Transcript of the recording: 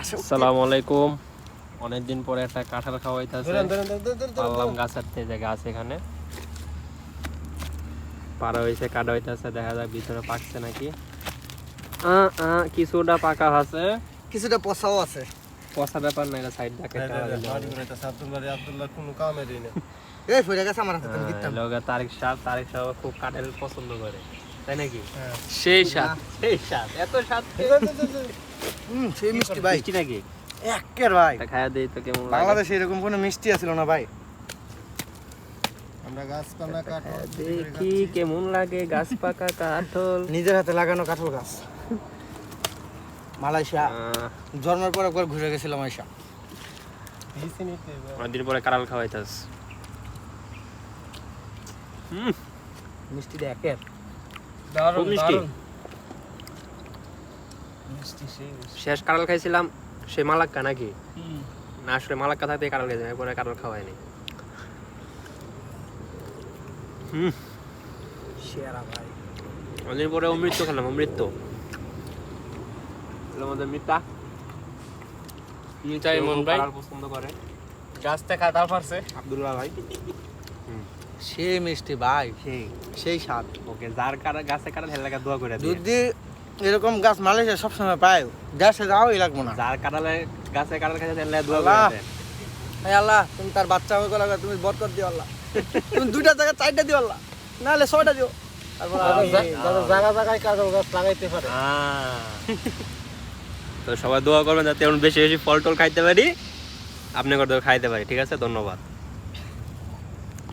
আসো আসসালামু আলাইকুম। অনেকদিন পরে একটা কাঁঠাল খাওয়াইতেছে। পারলাম গাছের থেকে গাছ এখানে। পাড়া হয়েছে কাটা হইতেছে দেখা যাক ভিতরে পাকছে নাকি। কিছুটা পাকা আছে। কিছুটা পচাও আছে। পচা ব্যাপার না এটা সাইড ডাকে কোনো কামেরই না। এই ফিরে গেছে আমার হাতে তুমি দিতাম লোক তারিক সাহেব তারিক সাহেব খুব কাঁঠাল পছন্দ করে। তাই নাকি? হ্যাঁ। সেই স্বাদ। সেই স্বাদ। এত স্বাদ হুম সেই মিষ্টি ভাই। মিষ্টি নাকি? একের ভাই। তো কেমন বাংলাদেশে এরকম কোনো মিষ্টি আছিল না ভাই? আমরা খাইয়া দেখি কেমন লাগে? গাছ পাকা কাঠল। নিজের হাতে লাগানো কাঁঠাল গাছ। মালয়েশিয়া। আহ, জন্মের পর একবার ঘুরে গেছিলাম আয়সা দিয়েছি অনেকদিন পরে কাঁঠাল খাওয়াইতাস। হুম মিষ্টিটা একের। খুব মিষ্টি। শেষ কাঁঠাল খাইছিলাম সে মালাক্কা নাকি? না আসলে মালাক্কা থাকতে কাঁঠাল খাইছিলাম এরপরে কাঁঠাল খাওয়াইনি হুম। সেরা ভাই। অনেকদিন পরে অমৃত খেলাম অমৃত মধ্যে মিতা। মিঠাই মন ভাই। পছন্দ করে। গাছটা কাটা পারছে। আব্দুল্লাহ ভাই। সেই মিষ্টি ভাই। সেই। সেই স্বাদ। ওকে যার কারা গাছে কাঁঠাল হেলে লাগা দোয়া করে দিয়ে। যদি এরকম গাছ মালয়েশিয়া সবসময় পায় দেশে যাওয়াই লাগবো না। যার কাঁঠালে গাছে কাঁঠাল খাইছে হেলে দোয়া করে দেয়। আল্লাহ তুমি তার বাচ্চা হয়ে গেলে তুমি বরকত দিও আল্লাহ। তুমি দুইটা জায়গায় চারটা দিও আল্লাহ নাহলে ছয়টা দিও। জায়গা জায়গায় কাজল গাছ লাগাইতে পারে। আহ। তো সবাই দোয়া করবেন যাতে বেশি বেশি ফল টল খাইতে পারি। আপনি করে খাইতে পারি ঠিক আছে? ধন্যবাদ।